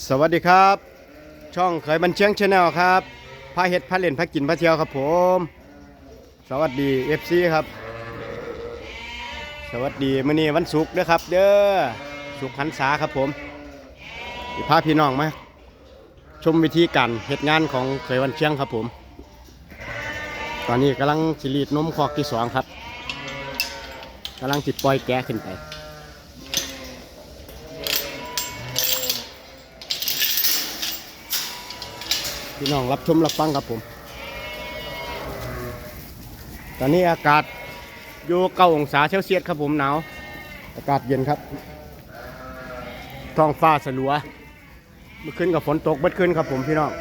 สวัสดีครับ ช่องเคยบันเชียงชาแนลครับพาเห็ดพาเล่นพากินพาเที่ยวครับผม สวัสดี FC ครับ สวัสดีมื้อนี้วันศุกร์เด้อครับ เด้อสุขหันษาครับผมพาพี่น้องมาชมวิธีการเฮ็ดงานของเคยวันเชียงครับผม ตอนนี้กำลังสิรีดนมคอกที่สองครับกำลังจิปล่อยแกะขึ้นไป พี่น้องรับชมรับฟังครับผม ตอนนี้อากาศอยู่เก้าองศาเซลเซียสครับผมหนาวอากาศเย็นครับ ท้องฟ้าสลัวเมื่อคืนกับฝนตกเมื่อคืนครับผมพี่น้อง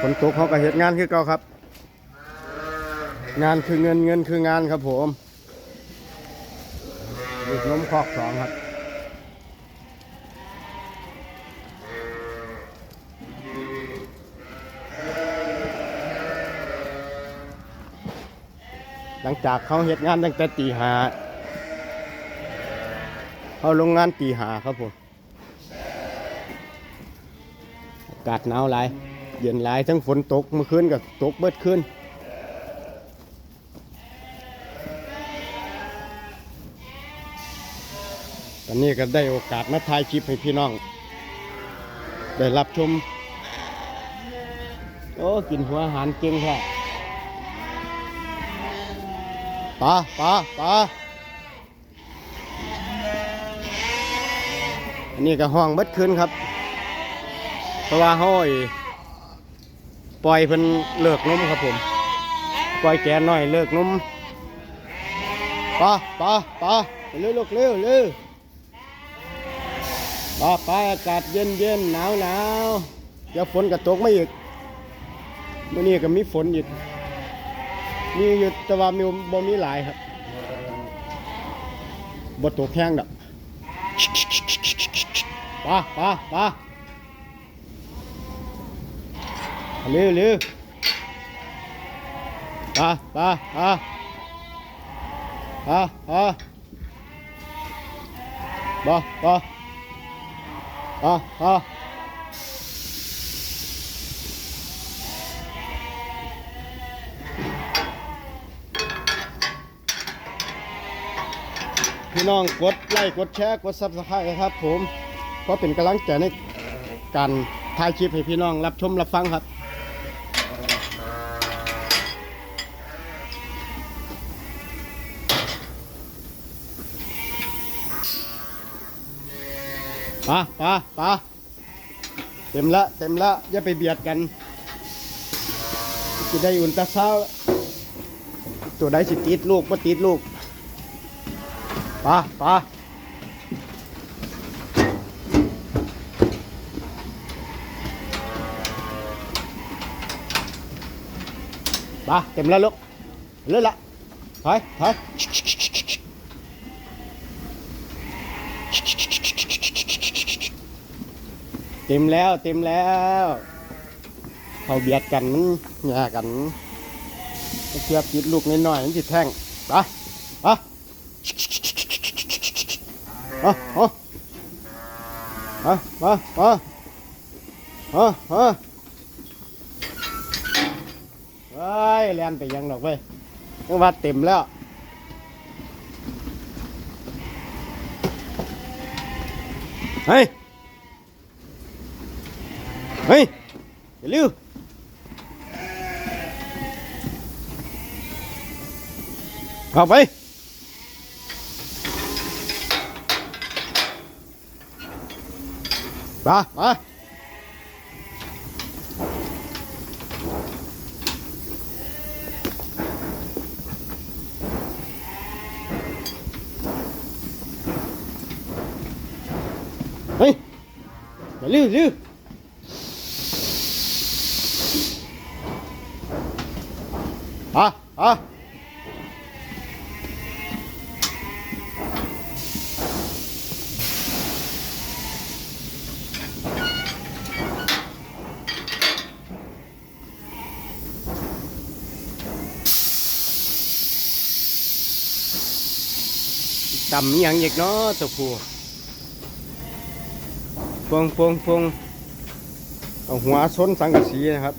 ฝนตกเขาก็เหตุงานคือเก่าครับ งานคือเงินเงินคืองานครับผมลูกน้มคอกสองครับ หลังจากเขาเหตุงานตั้งแต่ตีหาเขาลงงานตีหาครับผมอากาศหนาวหลายเย็นหลายทั้งฝนตกเมื่อคืนกับตกเบิดคืนตอนนี้ก็ได้โอกาสมาถ่ายคลิปให้พี่น้อง ได้รับชม โอ้ กินหัวอาหารเก่งแท้ ปลาปลาปลาอันนี้ก็ห้องเบิดคืนครับ เพราะว่าห้อยปล่อยเพิ่นเลิกนุ่มครับผม ปล่อยแกหน้อยเลิกนุ่มปลาปลาปลาเร็วลูกเร็วเร็วปลาปลาอากาศเย็นเย็นหนาวหนาวเดี๋ยวฝนก็ตกไม่อีกมื่อนี้ก็มีฝนอีก มีอยู่แต่ว่ามีบ่มีหลายครับบ่ตกแห้งดอกปลาปลาปลาเร็วเร็วปลาปลาปลาปลาปลาปลาปลาปล พี่น้องกดไลค์กดแชร์กดซับสไครต์ครับ ผมเพราะเป็นกำลังใจในการถ่ายคลิปให้พี่น้องรับชมรับฟังครับปะปะปะเต็มละเต็มละอย่าไปเบียดกันจะได้อุ่นตาเช้า ตัวใดสิติดลูกบ่ติดลูก ปลาปลาปลาเต็มแล้วลูกเลยละถอยถอยเต็มแล้วเต็มแล้วเขาเบียดกันมันแย่กันเทียบติดลูกน้อยๆมันจิแท่งปไป อาเอาเอามามาเอาเอาเฮ้ยเรียนไปยังดอกเว้ยยังว่าเต็มแล้วเฮ้ยเฮ้ยอย่าลืมเข้าไป 啊啊。哎，小六六，啊啊！ ตดำมีหยังอีกเนาะตัวผู้พวงพวงพวงเอาหัวชนสังกะสีนะครับ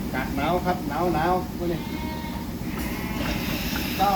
อากาศหนาว ครับหนาวหนาวมาเนี้เก้า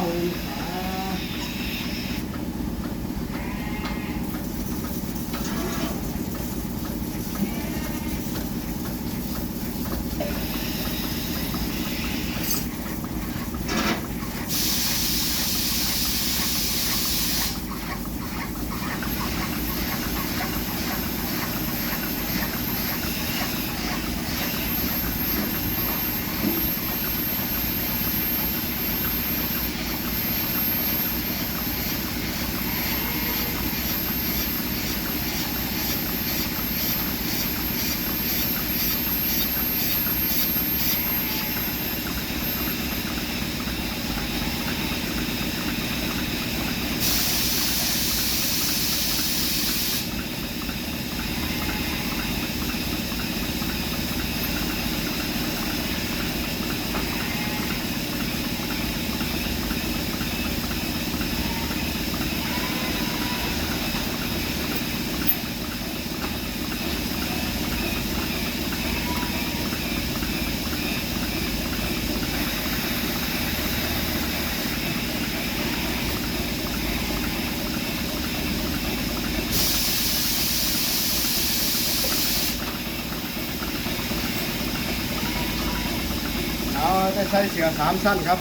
จะใช้เสือสามสั้นครับ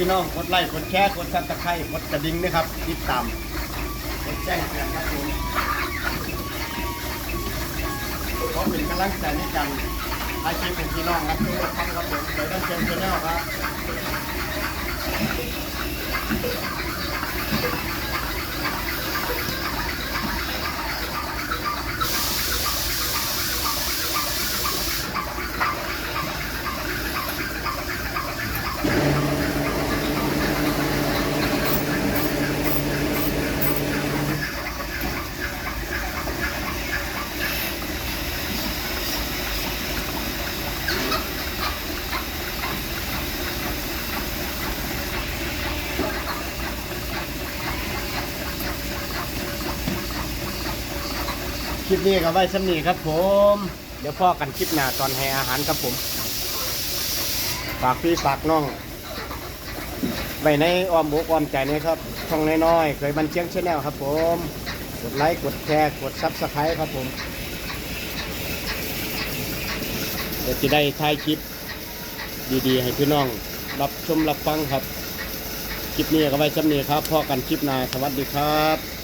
พี่น้องกดไลค์กดแชร์กดซับสไครต์กดกระดิ่งนะครับติดตามกดแจ้งเตือนครับผมขอเป็นกำลังใจในการถ่ายคลิปเป็นพี่น้องครับทุกท่านครับผมโดยต้องเชิญชแนลครับ คลิปนี้ก็ไว้สำนีครับผม เดี๋ยวพ่อกันคลิปหน้าตอนให้อาหารครับผม ฝากพี่ฝากน้องไว้ในออมอกออมใจนะครับช่องน้อยๆเคยบันเชียงชาแนลครับผม กดไลค์กดแชร์กดซับสไครต์ครับผมเดี๋ยวจะได้ถ่ายคลิปดีๆ ให้พี่น้อง รับชมรับฟังครับ คลิปนี้ก็ไว้จำนีครับพ่อกันคลิปหน้าสวัสดีครับ